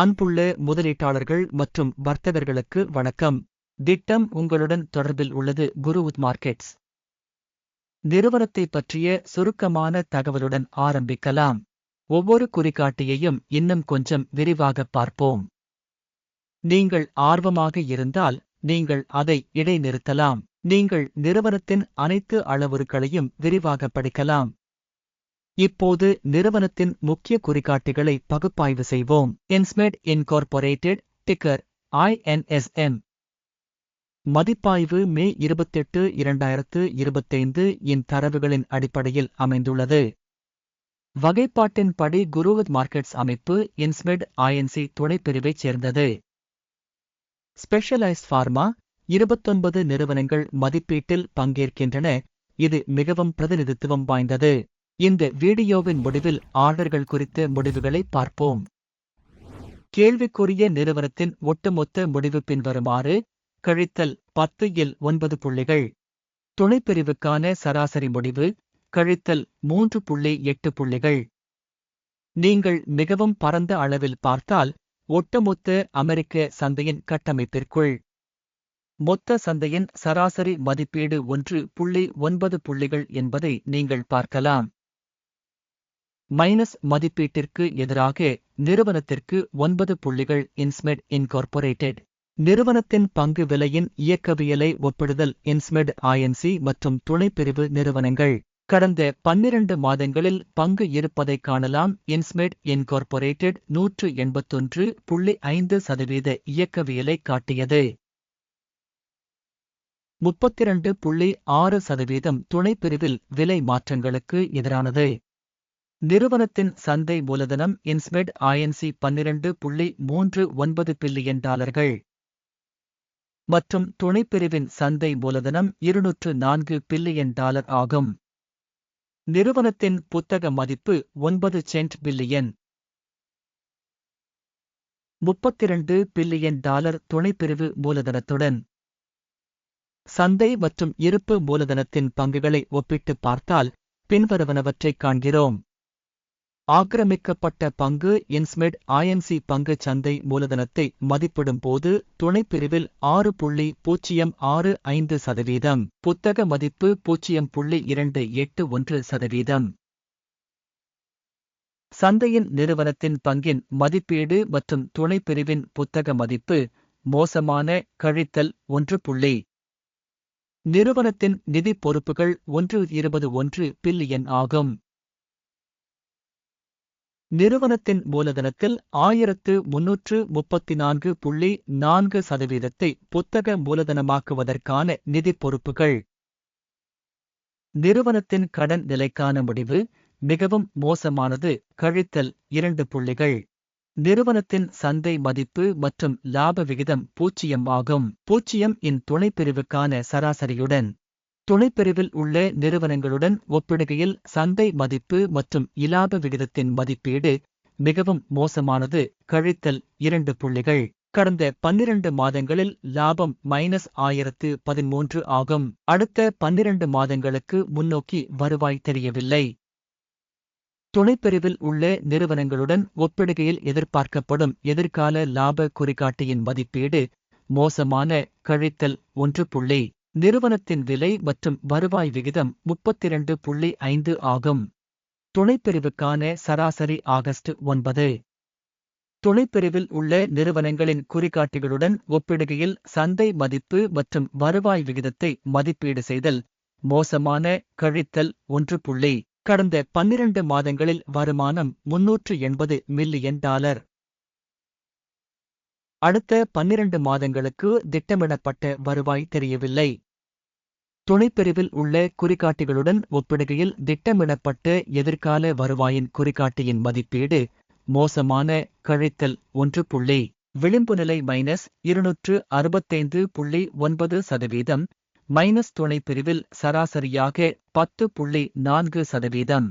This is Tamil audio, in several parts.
அன்புள்ள முதலீட்டாளர்கள் மற்றும் வர்த்தகர்களுக்கு வணக்கம். திட்டம் உங்களுடன் தொடர்பில் உள்ளது குருவுத் மார்க்கெட்ஸ். நிறுவனத்தை பற்றிய சுருக்கமான தகவலுடன் ஆரம்பிக்கலாம். ஒவ்வொரு குறிகாட்டியையும் இன்னும் கொஞ்சம் விரிவாக பார்ப்போம். நீங்கள் ஆர்வமாக இருந்தால் நீங்கள் அதை இடைநிறுத்தலாம். நீங்கள் நிறுவனத்தின் அனைத்து அளவுருக்களையும் விரிவாக படிக்கலாம். இப்போது நிறுவனத்தின் முக்கிய குறிகாட்டிகளை பகுப்பாய்வு செய்வோம். இன்ஸ்மெட் இன்கார்பொரேட்டட் டிக்கர் ஐஎன்எஸ்எம் மதிப்பாய்வு மே இருபத்தெட்டு இரண்டாயிரத்து இருபத்தைந்து இன் தரவுகளின் அடிப்படையில் அமைந்துள்ளது. வகைப்பாட்டின்படி குருவத் மார்க்கெட்ஸ் அமைப்பு இன்ஸ்மெட் ஐஎன்சி துணைப்பிரிவைச் சேர்ந்தது. ஸ்பெஷலைஸ்ட் ஃபார்மா இருபத்தொன்பது நிறுவனங்கள் மதிப்பீட்டில் பங்கேற்கின்றன. இது மிகவும் பிரதிநிதித்துவம் வாய்ந்தது. இந்த வீடியோவின் முடிவில் ஆர்டர்கள் குறித்த முடிவுகளை பார்ப்போம். கேள்விக்குரிய நிறுவனத்தின் ஒட்டுமொத்த முடிவு பின்வருமாறு கழித்தல் பத்து இல் ஒன்பது புள்ளிகள். துணைப்பிரிவுக்கான சராசரி முடிவு கழித்தல் மூன்று புள்ளி எட்டு புள்ளிகள். நீங்கள் மிகவும் பரந்த அளவில் பார்த்தால் ஒட்டுமொத்த அமெரிக்க சந்தையின் கட்டமைப்பிற்குள். மொத்த சந்தையின் சராசரி மதிப்பீடு ஒன்று புள்ளி ஒன்பது புள்ளிகள் என்பதை நீங்கள் பார்க்கலாம். மைனஸ் மதிப்பீட்டிற்கு எதிராக நிறுவனத்திற்கு ஒன்பது புள்ளிகள் இன்ஸ்மெட் இன்கார்பொரேட்டட். நிறுவனத்தின் பங்கு விலையின் இயக்கவியலை ஒப்பிடுதல் இன்ஸ்மெட் ஐஎன்சி மற்றும் துணைப்பிரிவு நிறுவனங்கள். கடந்த பன்னிரண்டு மாதங்களில் பங்கு இருப்பதைக் காணலாம். இன்ஸ்மெட் இன்கார்பொரேட்டட் நூற்று எண்பத்தொன்று புள்ளி ஐந்து சதவீத இயக்கவியலை காட்டியது. முப்பத்திரண்டு புள்ளி ஆறு சதவீதம் துணைப்பிரிவில் விலை மாற்றங்களுக்கு எதிரானது. நிறுவனத்தின் சந்தை மூலதனம் இன்ஸ்மெட் ஐஎன்சி பன்னிரண்டு புள்ளி மூன்று ஒன்பது பில்லியன் டாலர்கள். மற்றும் துணைப்பிரிவின் சந்தை மூலதனம் இருநூற்று நான்கு பில்லியன் டாலர் ஆகும். நிறுவனத்தின் புத்தக மதிப்பு ஒன்பது சென்ட் பில்லியன். முப்பத்திரண்டு பில்லியன் டாலர் துணைப்பிரிவு மூலதனத்துடன். சந்தை மற்றும் இருப்பு மூலதனத்தின் பங்குகளை ஒப்பிட்டு பார்த்தால் பின்வருவனவற்றைக் காண்கிறோம். ஆக்கிரமிக்கப்பட்ட பங்கு இன்ஸ்மெட் ஐஎம்சி பங்கு சந்தை மூலதனத்தை மதிப்பிடும் போது துணைப்பிரிவில் ஆறு புள்ளி பூஜ்ஜியம் ஆறு ஐந்து சதவீதம் புத்தக மதிப்பு பூஜ்ஜியம் புள்ளி இரண்டு எட்டு ஒன்று சதவீதம். சந்தையின் நிறுவனத்தின் பங்கின் மதிப்பீடு மற்றும் துணைப்பிரிவின் புத்தக மதிப்பு மோசமான கழித்தல் ஒன்று புள்ளி. நிறுவனத்தின் நிதி பொறுப்புகள் ஒன்று இருபது ஒன்று பில்லியன் ஆகும். நிறுவனத்தின் மூலதனத்தில் ஆயிரத்து முன்னூற்று முப்பத்தி நான்கு புள்ளி நான்கு சதவீதத்தை புத்தக மூலதனமாக்குவதற்கான நிதி பொறுப்புகள். நிறுவனத்தின் கடன் நிலைக்கான முடிவு மிகவும் மோசமானது. கழித்தல் இரண்டு புள்ளிகள். நிறுவனத்தின் சந்தை மதிப்பு மற்றும் லாப விகிதம் பூச்சியம் ஆகும். பூச்சியம் இன் துணைப்பிரிவுக்கான சராசரியுடன் துணைப்பிரிவில் உள்ள நிறுவனங்களுடன் ஒப்பிடுகையில் சந்தை மதிப்பு மற்றும் இலாப விகிதத்தின் மதிப்பீடு மிகவும் மோசமானது. கழித்தல் இரண்டு புள்ளிகள். கடந்த பன்னிரண்டு மாதங்களில் லாபம் மைனஸ் ஆயிரத்து பதிமூன்று ஆகும். அடுத்த பன்னிரண்டு மாதங்களுக்கு முன்னோக்கி வருவாய் தெரியவில்லை. துணைப்பிரிவில் உள்ள நிறுவனங்களுடன் ஒப்பிடுகையில் எதிர்பார்க்கப்படும் எதிர்கால லாப குறிகாட்டியின் மதிப்பீடு மோசமான. கழித்தல் ஒன்று புள்ளி. நிறுவனத்தின் விலை மற்றும் வருவாய் விகிதம் முப்பத்திரண்டு புள்ளி ஐந்து ஆகும். துணைப்பிரிவுக்கான சராசரி ஆகஸ்ட் ஒன்பது. துணைப்பிரிவில் உள்ள நிறுவனங்களின் குறிகாட்டிகளுடன் ஒப்பிடுகையில் சந்தை மதிப்பு மற்றும் வருவாய் விகிதத்தை மதிப்பீடு செய்தல் மோசமான கழித்தல் ஒன்று புள்ளி. கடந்த பன்னிரண்டு மாதங்களில் வருமானம் முன்னூற்று எண்பது மில்லியன் டாலர். அடுத்த பன்னிரண்டு மாதங்களுக்கு திட்டமிடப்பட்ட வருவாய் தெரியவில்லை. துணைப்பிரிவில் உள்ள குறிகாட்டிகளுடன் ஒப்பிடுகையில் திட்டமிடப்பட்ட எதிர்கால வருவாயின் குறிகாட்டியின் மதிப்பீடு மோசமான கழித்தல் ஒன்று புள்ளி விளிம்பு நிலை மைனஸ் இருநூற்று அறுபத்தைந்து புள்ளி ஒன்பது சதவீதம் மைனஸ் துணைப்பிரிவில் சராசரியாக பத்து புள்ளி நான்கு சதவீதம்.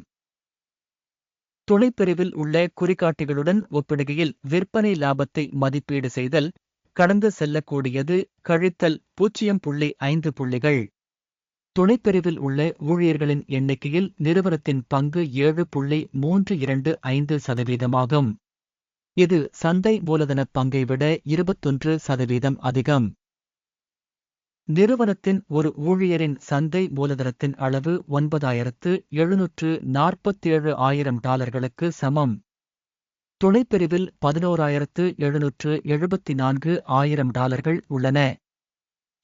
துணைப்பிரிவில் உள்ள குறிகாட்டிகளுடன் ஒப்பிடுகையில் விற்பனை லாபத்தை மதிப்பீடு செய்தல் கடந்து செல்லக்கூடியது கழித்தல் பூஜ்ஜியம் புள்ளி ஐந்து புள்ளிகள். துணைப்பிரிவில் உள்ள ஊழியர்களின் எண்ணிக்கையில் நிறுவனத்தின் பங்கு ஏழு புள்ளி மூன்று இரண்டு ஐந்து சதவீதமாகும். இது சந்தை மூலதன பங்கை விட இருபத்தொன்று சதவீதம் அதிகம். நிறுவனத்தின் ஒரு ஊழியரின் சந்தை மூலதனத்தின் அளவு ஒன்பதாயிரத்து எழுநூற்று நாற்பத்தேழு ஆயிரம் டாலர்களுக்கு சமம். துணைப்பிரிவில் பதினோராயிரத்து எழுநூற்று எழுபத்தி நான்கு ஆயிரம் டாலர்கள் உள்ளன.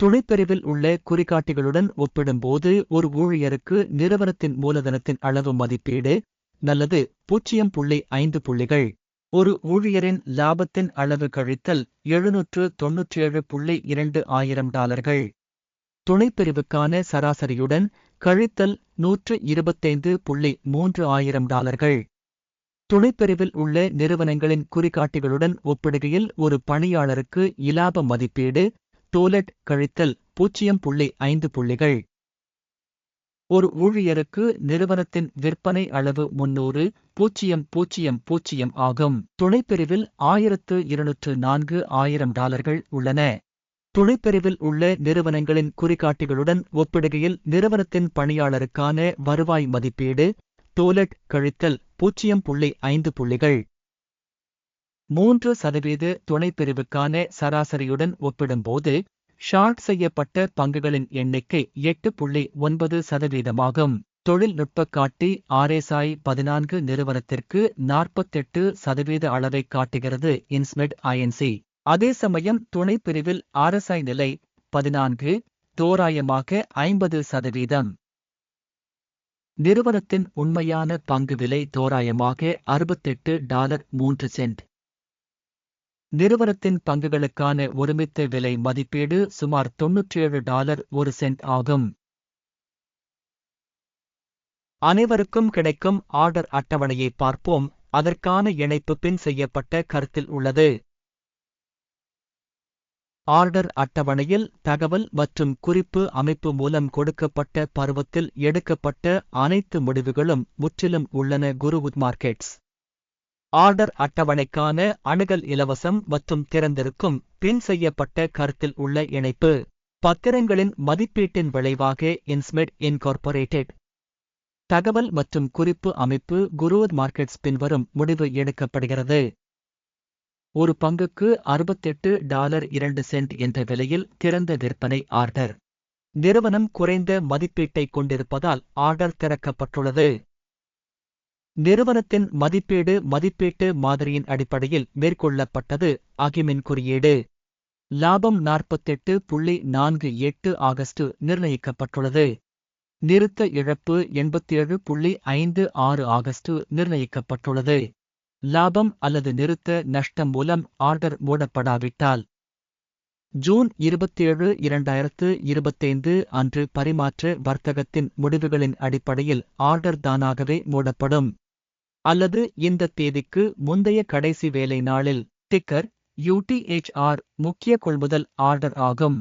துணைப்பிரிவில் உள்ள குறிகாட்டிகளுடன் ஒப்பிடும்போது ஒரு ஊழியருக்கு நிறுவனத்தின் மூலதனத்தின் அளவு மதிப்பீடு நல்லது பூஜ்ஜியம் புள்ளி ஐந்து புள்ளிகள். ஒரு ஊழியரின் லாபத்தின் அளவு கழித்தல் எழுநூற்று தொன்னூற்றேழு புள்ளி இரண்டு ஆயிரம் டாலர்கள். துணைப்பிரிவுக்கான சராசரியுடன் கழித்தல் நூற்று இருபத்தைந்து புள்ளி மூன்று ஆயிரம் டாலர்கள். துணைப்பிரிவில் உள்ள நிறுவனங்களின் குறிகாட்டிகளுடன் ஒப்பிடுகையில் ஒரு பணியாளருக்கு இலாப மதிப்பீடு டோலெட் கழித்தல் பூஜ்ஜியம் புள்ளி ஐந்து புள்ளிகள். ஒரு ஊழியருக்கு நிறுவனத்தின் விற்பனை அளவு முன்னூறு பூஜ்ஜியம் பூஜ்ஜியம் பூஜ்ஜியம் ஆகும். துணைப்பிரிவில் ஆயிரத்து இருநூற்று நான்கு ஆயிரம் டாலர்கள் உள்ளன. துணைப்பிரிவில் உள்ள நிறுவனங்களின் குறிகாட்டிகளுடன் ஒப்பிடுகையில் நிறுவனத்தின் பணியாளருக்கான வருவாய் மதிப்பீடு டோலெட் கழித்தல் பூஜ்ஜியம் புள்ளி ஐந்து புள்ளிகள். மூன்று சதவீத துணைப்பிரிவுக்கான சராசரியுடன் ஒப்பிடும்போது ஷார்ட் செய்யப்பட்ட பங்குகளின் எண்ணிக்கை எட்டு புள்ளி ஒன்பது சதவீதமாகும். தொழில்நுட்ப காட்டி ஆர்எஸ்ஐ பதினான்கு நிறுவனத்திற்கு நாற்பத்தெட்டு சதவீத அளவை காட்டுகிறது இன்ஸ்மெட் ஐஎன்சி அதே சமயம் துணைப்பிரிவில் ஆர்எஸ்ஐ நிலை பதினான்கு தோராயமாக ஐம்பது சதவீதம். நிறுவனத்தின் உண்மையான பங்கு விலை தோராயமாக அறுபத்தெட்டு டாலர் மூன்று சென்ட். நிறுவனத்தின் பங்குகளுக்கான ஒருமித்த விலை மதிப்பீடு சுமார் தொன்னூற்றேழு டாலர் ஒரு சென்ட் ஆகும். அனைவருக்கும் கிடைக்கும் ஆர்டர் அட்டவணையை பார்ப்போம். அதற்கான இணைப்பு பின் செய்யப்பட்ட கருத்தில் உள்ளது. ஆர்டர் அட்டவணையில் தகவல் மற்றும் குறிப்பு அமைப்பு மூலம் கொடுக்கப்பட்ட பருவத்தில் எடுக்கப்பட்ட அனைத்து முடிவுகளும் முற்றிலும் உள்ளன குருவுட் மார்க்கெட்ஸ். ஆர்டர் அட்டவணைக்கான அணுகல் இலவசம் மற்றும் திறந்திருக்கும் பின் செய்யப்பட்ட கருத்தில் உள்ள இணைப்பு. பத்திரங்களின் மதிப்பீட்டின் விளைவாக இன்ஸ்மெட் இன்கார்பரேட்டட் தகவல் மற்றும் குறிப்பு அமைப்பு குருவத் மார்க்கெட்ஸ் பின்வரும் முடிவு எடுக்கப்படுகிறது. ஒரு பங்குக்கு அறுபத்தெட்டு டாலர் இரண்டு சென்ட் என்ற விலையில் திறந்த விற்பனை ஆர்டர். நிறுவனம் குறைந்த மதிப்பீட்டை கொண்டிருப்பதால் ஆர்டர் திறக்கப்பட்டுள்ளது. நிறுவனத்தின் மதிப்பீடு மதிப்பீட்டு மாதிரியின் அடிப்படையில் மேற்கொள்ளப்பட்டது அகிமின் குறியீடு. லாபம் நாற்பத்தெட்டு புள்ளி நான்கு எட்டு ஆகஸ்ட் நிர்ணயிக்கப்பட்டுள்ளது. நிறுத்த இழப்பு எண்பத்தேழு புள்ளி ஐந்து ஆறு ஆகஸ்ட் நிர்ணயிக்கப்பட்டுள்ளது. லாபம் அல்லது நிறுத்த நஷ்டம் மூலம் ஆர்டர் மூடப்படாவிட்டால் ஜூன் இருபத்தேழு இரண்டாயிரத்து இருபத்தைந்து அன்று பரிமாற்ற வர்த்தகத்தின் முடிவுகளின் அடிப்படையில் ஆர்டர் தானாகவே மூடப்படும். அல்லது இந்த தேதிக்கு முந்தைய கடைசி வேலை நாளில் டிக்கர் யூடிஎச்ஆர் முக்கிய கொள்முதல் ஆர்டர் ஆகும்.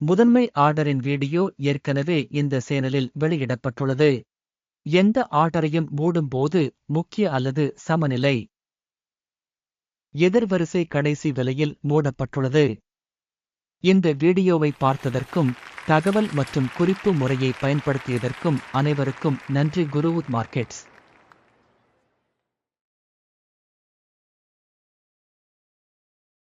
முதன்மை ஆர்டரின் வீடியோ ஏற்கனவே இந்த சேனலில் வெளியிடப்பட்டுள்ளது. எந்த ஆர்டரையும் மூடும்போது முக்கிய அல்லது சமநிலை எதிர்வரிசை கடைசி விலையில் மூடப்பட்டுள்ளது. இந்த வீடியோவை பார்த்ததற்கும் தகவல் மற்றும் குறிப்பு முறையை பயன்படுத்தியதற்கும் அனைவருக்கும் நன்றி குருவுத் மார்க்கெட்ஸ்.